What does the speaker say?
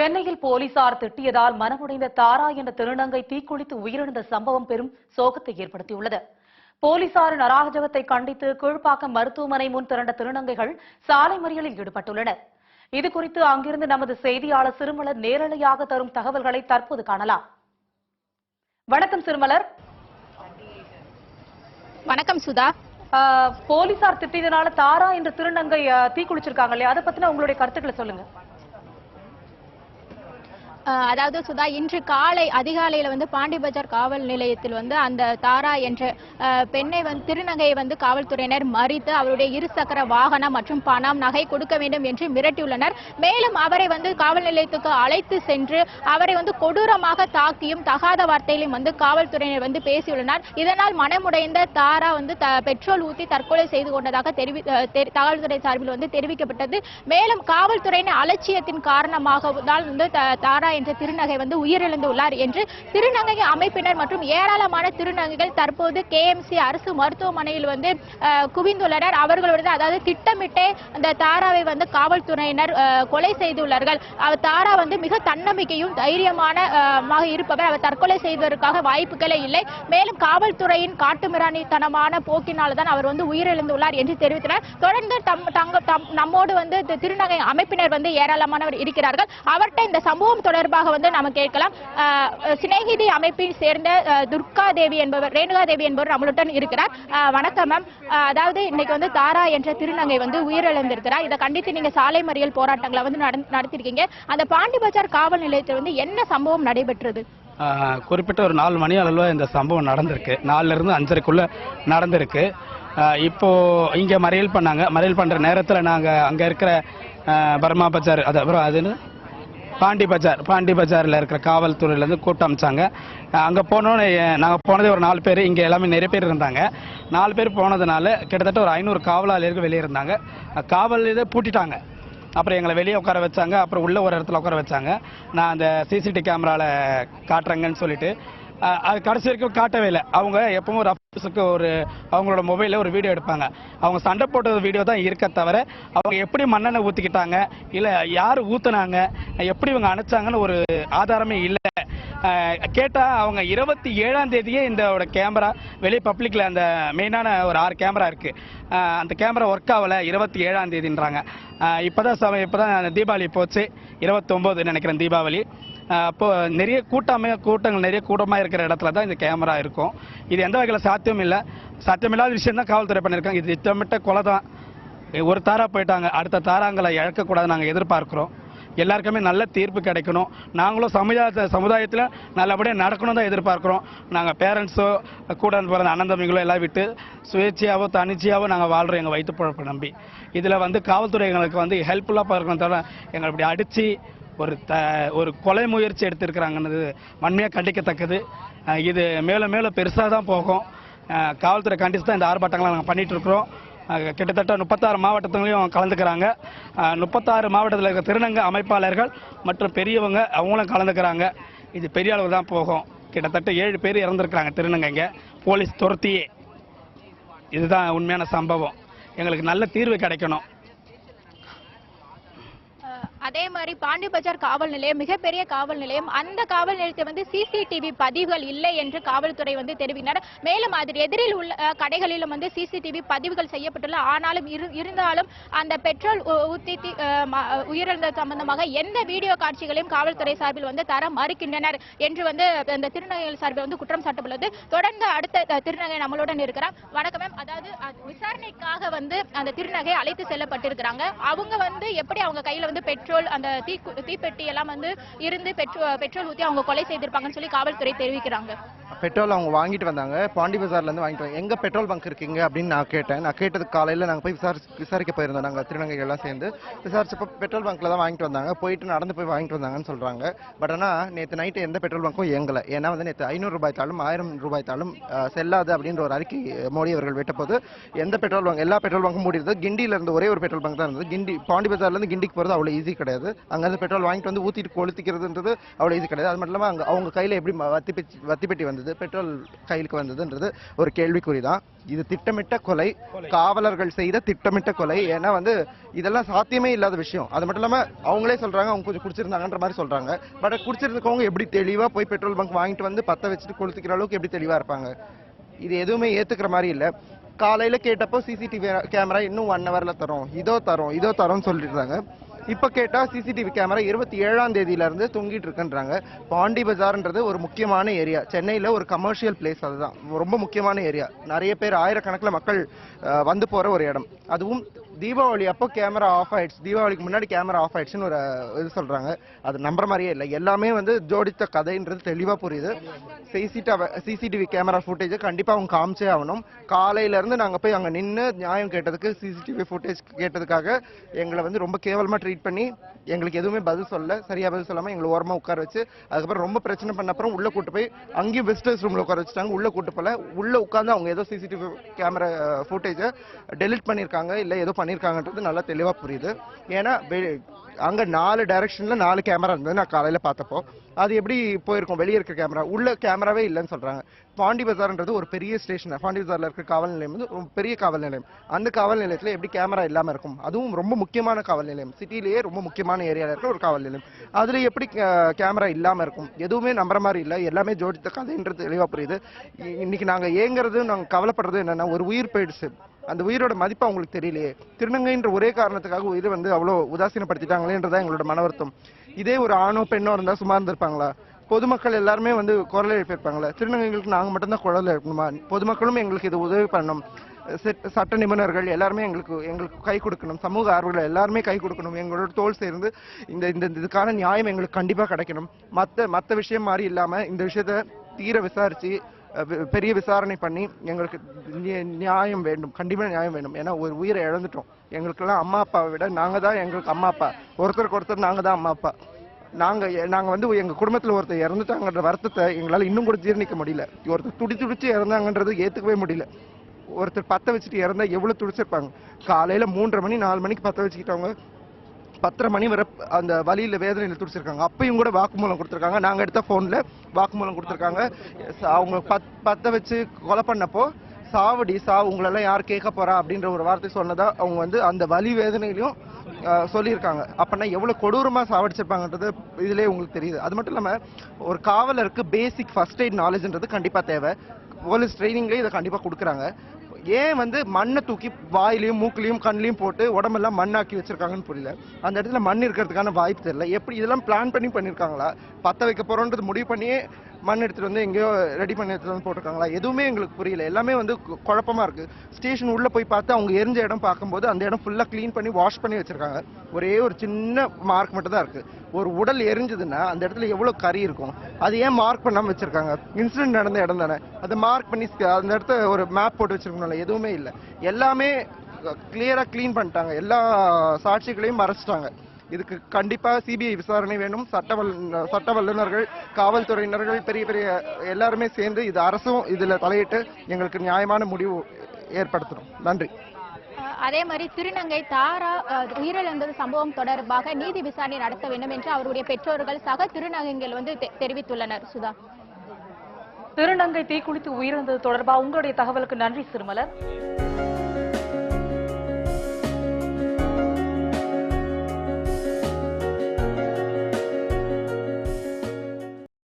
சென்னையில் போலீசார் திட்டியதால் மனமுடைந்த தாரா என்ற திருநங்கை தீக்குளித்து உயிரிழந்த சம்பவம் பெரும் சோகத்தை ஏற்படுத்தியுள்ளது. போலீசாரின் அராஜகத்தை கண்டித்து கீழ்ப்பாக்கம் மருத்துவமனை முன் திரண்ட திருநங்கைகள் சாலை மறியலில் ஈடுபட்டுள்ளனர். இதுகுறித்து அங்கிருந்து நமது செய்தியாளர் சிறுமலர் நேரலையாக தரும் தகவல்களை தற்போது காணலாம். வணக்கம் சிறுமலர். வணக்கம் சுதா. போலீசார் திட்டியதனால தாரா என்ற திருநங்கை தீக்குளிச்சிருக்காங்க இல்லையா? அதை பத்தின உங்களுடைய கருத்துக்களை சொல்லுங்க. அதாவது சுதா இன்று காலை அதிகாலையில் வந்து பாண்டிபஜார் காவல் நிலையத்தில் வந்து அந்த தாரா என்ற பெண்ணை வந்து திருநங்கையை வந்து காவல்துறையினர் மறித்து அவருடைய இருசக்கர வாகனம் மற்றும் பணம் நகை கொடுக்க வேண்டும் என்று மிரட்டியுள்ளனர். மேலும் அவரை வந்து காவல் நிலையத்துக்கு அழைத்து சென்று அவரை வந்து கொடூரமாக தாக்கியும் தகாத வார்த்தையிலும் வந்து காவல்துறையினர் வந்து பேசியுள்ளனர். இதனால் மனமுடைந்த தாரா வந்து த- பெட்ரோல் ஊற்றி தற்கொலை செய்து கொண்டதாக தெரிவி அஹ், காவல்துறை சார்பில் வந்து தெரிவிக்கப்பட்டது. மேலும் காவல்துறையின் அலட்சியத்தின் காரணமாக தான் வந்து த- தாரா என்ற திருநங்கை வந்து உயிரிழந்துள்ளார் என்று திருநங்கை அமைப்பினர் மற்றும் ஏராளமான திருநங்கைகள் தற்போது கேஎம்சி அரசு மருத்துவமனையில் வந்து குவிந்துள்ளனர். அவர்களோட அதாவது திட்டமிட்டே அந்த தாராவை வந்து காவல்துறையினர் கொலை செய்துள்ளார்கள். அவர் தாரா வந்து மிக தன்னம்பிக்கையும் தைரியமான இருப்பவர். அவர் தற்கொலை செய்வதற்காக வாய்ப்புகளே இல்லை. மேலும் காவல்துறையின் காட்டுமிராணித்தனமான போக்கினால் தான் அவர் வந்து உயிரிழந்துள்ளார் என்று தெரிவித்தனர். தொடர்ந்து தம் தங்க நம்மோடு வந்து தி- திருநங்கை அமைப்பினர் வந்து ஏராளமானவர் இருக்கிறார்கள். அவர்கிட்ட இந்த சம்பவம் தொடர்பாக தொடர்பாக வந்து நம்ம கேட்கலாம். சிநேகிதி அமைப்பில் சேர்ந்த துர்கா தேவி என்பவர் ரேணுகா தேவி என்பவர் நம்மளுடன் இருக்கிறார். வணக்கம் மேம் அதாவது இன்னைக்கு வந்து தாரா என்ற திருநங்கை வந்து உயிரிழந்திருக்கிறார். இதை கண்டித்து நீங்க சாலை மறியல் போராட்டங்களை வந்து நடந்- நடத்திருக்கீங்க. அந்த பாண்டிபஜார் காவல் நிலையத்தில் வந்து என்ன சம்பவம் நடைபெற்றது? குறிப்பிட்ட ஒரு நாலு மணி அளவில் இந்த சம்பவம் நடந்திருக்கு. நாலுலேருந்து இருந்து நடந்திருக்கு. இப்போது இப்போ இங்கே மறியல் பண்ணாங்க. மறியல் பண்ணுற நேரத்தில் நாங்கள் அங்கே இருக்கிற பர்மா பஜார் அது அப்புறம் அதுன்னு பாண்டி பஜார் பாண்டி பஜாரில் இருக்கிற காவல்துறையிலேருந்து கூட்டம் அமைச்சாங்க. அங்கே போனோன்னு நாங்கள் போனதே ஒரு நாலு பேர் இங்கே எல்லாமே நிறைய பேர் இருந்தாங்க. நாலு பேர் போனதுனால கிட்டத்தட்ட ஒரு ஐநூறு காவலாளியர்கள் வெளியே இருந்தாங்க. காவல் இதை பூட்டிட்டாங்க. அப்புறம் எங்களை வெளியே உட்கார வச்சாங்க. அப்புறம் உள்ள ஒரு இடத்துல உட்கார வச்சாங்க. நான் அந்த சிசிடிவி கேமராவில் காட்டுறேங்கன்னு சொல்லிட்டு அது கடைசி வரைக்கும் காட்டவே இல்லை. அவங்க எப்பவும் ரஃபர்ஸுக்கு ஒரு அவங்களோட மொபைலில் ஒரு வீடியோ எடுப்பாங்க. அவங்க சண்டை போட்ட வீடியோ தான் இருக்க தவிர அவங்க எப்படி மண்ணெண்ணெய் ஊற்றிக்கிட்டாங்க இல்லை யார் ஊற்றுனாங்க எப்படி இவங்க அணைச்சாங்கன்னு ஒரு ஆதாரமே இல்லை. கேட்டால் அவங்க இருபத்தி ஏழாம் தேதியே இந்த கேமரா வெளியே பப்ளிக்கில் அந்த மெயினான ஒரு ஆறு கேமரா இருக்குது அந்த கேமரா ஒர்க் ஆகலை இருபத்தி ஏழாம் தேதின்றாங்க. இப்போ தான் சமயம் இப்போ தான் தீபாவளி போச்சு. இருபத்தொம்போது நினைக்கிறேன் தீபாவளி. அப்போ நிறைய கூட்டமே கூட்டங்கள் நிறைய கூட்டமாக இருக்கிற இடத்துல தான் இந்த கேமரா இருக்கும். இது எந்த வகையில் சாத்தியம் இல்லை. சாத்தியமில்லாத விஷயம் தான் காவல்துறை பண்ணியிருக்காங்க. இது திட்டமிட்ட கொலை தான். ஒரு தாரா போயிட்டாங்க. அடுத்த தாராங்களை இழக்கக்கூடாது நாங்கள் எதிர்பார்க்குறோம். எல்லாருக்குமே நல்ல தீர்ப்பு கிடைக்கணும். நாங்களும் சமுதாயத்தை சமுதாயத்தில் நல்லபடியாக நடக்கணும் தான் எதிர்பார்க்குறோம். நாங்கள் பேரண்ட்ஸோ கூட பிறந்த அண்ணன் தம்பிகளோ எல்லாம் விட்டு சுயேட்சையாகவோ தனிச்சையாகவோ நாங்கள் வாழ்கிறோம் எங்கள் வயிற்று பழப்பை நம்பி. இதில் வந்து காவல்துறை எங்களுக்கு வந்து ஹெல்ப்ஃபுல்லாக பார்க்கணும் தவிர எங்களை இப்படி அடித்து ஒரு த ஒரு கொலை முயற்சி எடுத்திருக்கிறாங்கன்றது வன்மையாக கண்டிக்கத்தக்கது. இது மேலும் மேலும் பெருசாக தான் போகும். காவல்துறை கண்டிச்சு தான் இந்த ஆர்ப்பாட்டங்களை நாங்கள் பண்ணிகிட்ருக்குறோம் கிட்டத்தட்ட முப்பத்தாறு மாவட்டத்துலையும் கலந்துக்கிறாங்க. முப்பத்தாறு மாவட்டத்தில் இருக்கிற திருநங்கை அமைப்பாளர்கள் மற்றும் பெரியவங்க அவங்களும் கலந்துக்கிறாங்க. இது பெரிய அளவு தான் போகும். கிட்டத்தட்ட ஏழு பேர் இறந்துருக்குறாங்க திருநங்கைங்க போலீஸ் துரத்தியே. இதுதான் உண்மையான சம்பவம். எங்களுக்கு நல்ல தீர்வு கிடைக்கணும். அதே மாதிரி பாண்டி பஜார் காவல் நிலையம் மிகப்பெரிய காவல் நிலையம். அந்த காவல் நிலையத்தில் வந்து சிசிடிவி பதிவுகள் இல்லை என்று காவல்துறை வந்து தெரிவித்தனர் மேலும் அதில் எதிரில் உள்ள கடைகளிலும் வந்து சிசிடிவி பதிவுகள் செய்யப்பட்டுள்ள. ஆனாலும் இரு- இருந்தாலும் அந்த பெட்ரோல் ஊத்தி உயிரிழந்த சம்பந்தமாக எந்த வீடியோ காட்சிகளையும் காவல்துறை சார்பில் வந்து தர மறுக்கின்றனர் என்று வந்து அந்த திருநங்கைகள் சார்பில் வந்து குற்றம் சாட்டப்பட்டுள்ளது. தொடர்ந்து அடுத்த திருநங்கை நம்மளுடன் இருக்கிறார். வணக்கம் மேம் அதாவது விசாரணைக்காக வந்து அந்த திருநகை அழைத்து செல்லப்பட்டிருக்கிறாங்க. அவங்க வந்து எப்படி அவங்க கையில வந்து பெட்ரோல் அந்த தீ தீப்பெட்டி எல்லாம் வந்து இருந்து பெட்ரோல் பெட்ரோல் அவங்க கொலை செய்திருப்பாங்கன்னு சொல்லி காவல்துறை தெரிவிக்கிறாங்க. பெட்ரோல் அவங்க வாங்கிட்டு வந்தாங்க. பாண்டி பஜார்லேருந்து வாங்கிட்டு வந்தாங்க எங்கே பெட்ரோல் பங்க் இருக்கீங்க அப்படின்னு நான் கேட்டேன். நான் கேட்டதுக்கு காலையில் நாங்கள் போய் விசாரி விசாரிக்க போயிருந்தோம். நாங்கள் திருநங்கைகள்லாம் சேர்ந்து. விசாரிச்சப்போ பெட்ரோல் பங்க்கில் தான் வாங்கிட்டு வந்தாங்க. போயிட்டு நடந்து போய் வாங்கிட்டு வந்தாங்கன்னு சொல்கிறாங்க பட் ஆனால் நேற்று நைட்டு எந்த பெட்ரோல் பங்க்கும் இயங்கலை. ஏன்னா வந்து நேற்று ஐநூறு ரூபாய் தாளும் ஆயிரம் ரூபாய் தாளும் செல்லாது அப்படின்ற ஒரு அறிக்கை மோடி அவர்கள் விட்டபோது எந்த பெட்ரோல் பங்க் எல்லா பெட்ரோல் பங்க்கும் மூடி இருந்தது கிண்டியில் இருந்து ஒரே ஒரு பெட்ரோல் பங்க் தான் இருந்தது. கிண்டி பாண்டி பஜார்லேருந்து கிண்டிக்கு போகிறது அவ்வளோ ஈஸி கிடையாது. அங்கேருந்து பெட்ரோல் வாங்கிட்டு வந்து ஊற்றிட்டு கொளுத்திக்கிறதுன்றது அவ்வளோ ஈஸி கிடையாது. அது மட்டும் இல்லாமல் அங்கே அவங்க கையில் எப்படி வத்தி வத்தி பெட்டி வந்தது? வந்தது பெட்ரோல் கையிலுக்கு வந்ததுன்றது ஒரு கேள்விக்குறி தான் இது திட்டமிட்ட கொலை காவலர்கள் செய்த திட்டமிட்ட கொலை. ஏன்னா வந்து இதெல்லாம் சாத்தியமே இல்லாத விஷயம். அது மட்டும் இல்லாமல் அவங்களே சொல்றாங்க அவங்க கொஞ்சம் குடிச்சிருந்தாங்கன்ற மாதிரி சொல்றாங்க. பட் குடிச்சிருக்கவங்க எப்படி தெளிவாக போய் பெட்ரோல் பங்க் வாங்கிட்டு வந்து பத்த வச்சுட்டு கொளுத்துக்கிற அளவுக்கு எப்படி தெளிவாக இருப்பாங்க? இது எதுவுமே ஏத்துக்கிற மாதிரி இல்லை. காலையில் கேட்டப்போ சிசிடிவி கேமரா இன்னும் ஒன் ஹவரில் தரோம். இதோ தரோம் இதோ தரோம்னு சொல்லிட்டு இருந்தாங்க. இப்போ கேட்டால் சிசிடிவி கேமரா இருபத்தி ஏழாம் தேதியிலேருந்து தொங்கிட்டு இருக்குன்றாங்க. பாண்டி பஜார்ன்றது ஒரு முக்கியமான ஏரியா சென்னையில் ஒரு கமர்ஷியல் பிளேஸ் அதுதான். ரொம்ப முக்கியமான ஏரியா நிறைய பேர் ஆயிரக்கணக்கில் மக்கள் வந்து போகிற ஒரு இடம். அதுவும் தீபாவளி அப்போ கேமரா ஆஃப் ஆயிடுச்சு. தீபாவளிக்கு முன்னாடி கேமரா ஆஃப் ஆயிடுச்சுன்னு ஒரு இது சொல்றாங்க. அது நம்புற மாதிரியே இல்லை. எல்லாமே வந்து ஜோடித்த கதைன்றது தெளிவா புரியுது. சிசிடிவி சிசிடிவி கேமரா ஃபுட்டேஜ் கண்டிப்பா அவங்க காமிச்சே ஆகணும். காலையில இருந்து நாங்க போய் அங்க நின்று நியாயம் கேட்டதுக்கு சிசிடிவி ஃபுட்டேஜ் கேட்டதுக்காக எங்களை வந்து ரொம்ப கேவலமா ட்ரீட் பண்ணி எங்களுக்கு எதுவுமே பதில் சொல்ல சரியா பதில் சொல்லாம எங்களை ஓரமா உட்கார வச்சு அதுக்கப்புறம் ரொம்ப பிரச்சனை பண்ண அப்புறம் உள்ள கூட்டு போய் அங்கேயும் விசிட்டர்ஸ் ரூம்ல உட்கார வச்சுட்டாங்க. உள்ள கூட்டு போல உள்ள உட்காந்து அவங்க ஏதோ சிசிடிவி கேமரா ஃபுட்டேஜை டெலிட் பண்ணியிருக்காங்க இல்லை ஏதோ பண்ணியிருக்காங்கன்றது நல்லா தெளிவாக புரியுது. ஏன்னா அங்கே நாலு டைரக்ஷனில் நாலு கேமரா இருந்தது நான் காலையில் பார்த்தப்போ. அது எப்படி போயிருக்கும்? வெளியே இருக்க கேமரா உள்ள கேமராவே இல்லைன்னு சொல்கிறாங்க பாண்டி பஜார்ன்றது ஒரு பெரிய ஸ்டேஷன் பாண்டி பஜாரில் இருக்க காவல் நிலையம் வந்து ரொம்ப பெரிய காவல் நிலையம். அந்த காவல் நிலையத்தில் எப்படி கேமரா இல்லாமல் இருக்கும்? அதுவும் ரொம்ப முக்கியமான காவல் நிலையம். சிட்டிலேயே ரொம்ப முக்கியமான ஏரியாவில் இருக்கிற ஒரு காவல் நிலையம். அதில் எப்படி கேமரா இல்லாமல் இருக்கும்? எதுவுமே நம்புற மாதிரி இல்லை. எல்லாமே ஜோடித்த கதைன்றது தெளிவாக புரியுது. இன்னைக்கு நாங்கள் ஏங்கிறது நாங்கள் கவலைப்படுறது என்னென்னா ஒரு உயிர் போயிடுச்சு. அந்த உயிரோட மதிப்பு அவங்களுக்கு தெரியலையே. திருநங்கைன்ற ஒரே காரணத்துக்காக உயிரை வந்து அவ்வளோ உதாசீனப்படுத்திட்டாங்களேன்றதான் எங்களோட மனவருத்தம் இதே ஒரு ஆணோ பெண்ணோ இருந்தால் சும்மா இருந்திருப்பாங்களா? பொதுமக்கள் எல்லாருமே வந்து குரல் எழுப்பியிருப்பாங்களே திருநங்கைகளுக்கு நாங்கள் மட்டும்தான் குரல் எழுப்பணுமா? பொதுமக்களும் எங்களுக்கு இது உதவி பண்ணணும். சட்ட நிபுணர்கள் எல்லாருமே எங்களுக்கு எங்களுக்கு கை கொடுக்கணும். சமூக ஆர்வலர்கள் எல்லாருமே கை கொடுக்கணும். எங்களோட தோல் சேர்ந்து இந்த இந்த இதுக்கான நியாயம் எங்களுக்கு கண்டிப்பாக கிடைக்கணும். மற்ற மற்ற விஷயம் மாதிரி இல்லாமல் இந்த விஷயத்த தீர விசாரித்து பெரிய விசாரணை பண்ணி எங்களுக்கு நியாயம் வேண்டும் கண்டிப்பாக நியாயம் வேண்டும். ஏன்னா ஒரு உயிரை இழந்துட்டோம். எங்களுக்கெல்லாம் அம்மா அப்பாவை விட நாங்கள் தான் எங்களுக்கு அம்மா அப்பா. ஒருத்தருக்கு ஒருத்தர் நாங்கள் தான் அம்மா அப்பா. நாங்கள் எ- வந்து எங்கள் குடும்பத்தில் ஒருத்தர் இறந்துட்டாங்கன்ற வருத்தத்தை எங்களால் இன்னும் கூட ஜீர்ணிக்க முடியல. ஒருத்தர் துடி துடிச்சு இறந்தாங்கன்றது ஏற்றுக்கவே முடியல. ஒருத்தர் பற்ற வச்சுட்டு இறந்தா எவ்வளோ துடிச்சிருப்பாங்க? காலையில் மூன்றரை மணி நாலு மணிக்கு பற்ற வச்சுக்கிட்டவங்க பத்தரை மணி வரை அந்த வழியில் வேதனையில் துடிச்சிருக்காங்க அப்பயும் கூட வாக்குமூலம் கொடுத்துருக்காங்க. நாங்கள் எடுத்த ஃபோனில் வாக்குமூலம் கொடுத்துருக்காங்க. அவங்க பத் பற்ற வச்சு கொலை பண்ணப்போ சாவடி சா உங்களெல்லாம் யார் கேட்க போறா அப்படின்ற ஒரு வார்த்தை சொன்னதா அவங்க வந்து அந்த வலி வேதனையிலையும் சொல்லியிருக்காங்க. அப்பனா எவ்வளோ கொடூரமாக சாவடிச்சிருப்பாங்கன்றது இதிலே உங்களுக்கு தெரியுது. அது மட்டும் இல்லாமல் ஒரு காவலருக்கு பேசிக் ஃபர்ஸ்ட் எய்ட் நாலேஜ்ன்றது கண்டிப்பாக தேவை. போலீஸ் ட்ரைனிங்லேயே இதை கண்டிப்பாக கொடுக்குறாங்க. ஏன் வந்து மண்ணை தூக்கி வாயிலையும் மூக்குலையும் கண்ணிலையும் போட்டு உடம்பெல்லாம் மண்ணாக்கி வச்சிருக்காங்கன்னு புரியல. அந்த இடத்துல மண் இருக்கிறதுக்கான வாய்ப்பு தெரியல. எப்படி இதெல்லாம் பிளான் பண்ணி பண்ணியிருக்காங்களா பற்ற வைக்க போகிறோன்றது முடிவு பண்ணியே மண் எடுத்துகிட்டு வந்து எங்கேயோ ரெடி பண்ணி எடுத்துகிட்டு வந்து போட்டிருக்காங்களா? எதுவுமே எங்களுக்கு புரியல. எல்லாமே வந்து கு- இருக்குது ஸ்டேஷன் உள்ளே போய் பார்த்து அவங்க எரிஞ்ச இடம் பார்க்கும்போது அந்த இடம் ஃபுல்லாக க்ளீன் பண்ணி வாஷ் பண்ணி வச்சுருக்காங்க. ஒரே ஒரு சின்ன மார்க் மட்டும் தான் இருக்குது ஒரு உடல் எரிஞ்சதுன்னா அந்த இடத்துல எவ்வளோ கறி இருக்கும்? அது ஏன் மார்க் பண்ணாமல் வச்சுருக்காங்க? இன்சிடென்ட் நடந்த இடம் தானே. அதை மார்க் பண்ணி அந்த இடத்த ஒரு மேப் போட்டு வச்சுருக்கணும்ல எதுவுமே இல்லை. எல்லாமே கிளியராக க்ளீன் பண்ணிட்டாங்க. எல்லா சாட்சிகளையும் மறைச்சிட்டாங்க. இதுக்கு கண்டிப்பாக சிபிஐ விசாரணை வேணும். சட்ட வல் சட்ட வல்லுநர்கள் காவல்துறையினர்கள் பெரிய பெரிய எல்லாருமே சேர்ந்து இது அரசும் இதில் தலையிட்டு எங்களுக்கு நியாயமான முடிவு ஏற்படுத்தணும். நன்றி. அதே மாதிரி திருநங்கை தாரா அஹ், உயிரிழந்தது சம்பவம் தொடர்பாக நீதி விசாரணை நடத்த வேண்டும் என்று அவருடைய பெற்றோர்கள் சக திருநங்கைகள் வந்து தெ- தெரிவித்துள்ளனர். சுதா. திருநங்கை தீக்குளித்து உயிரிழந்தது தொடர்பாக உங்களுடைய தகவலுக்கு நன்றி சிறுமலர்.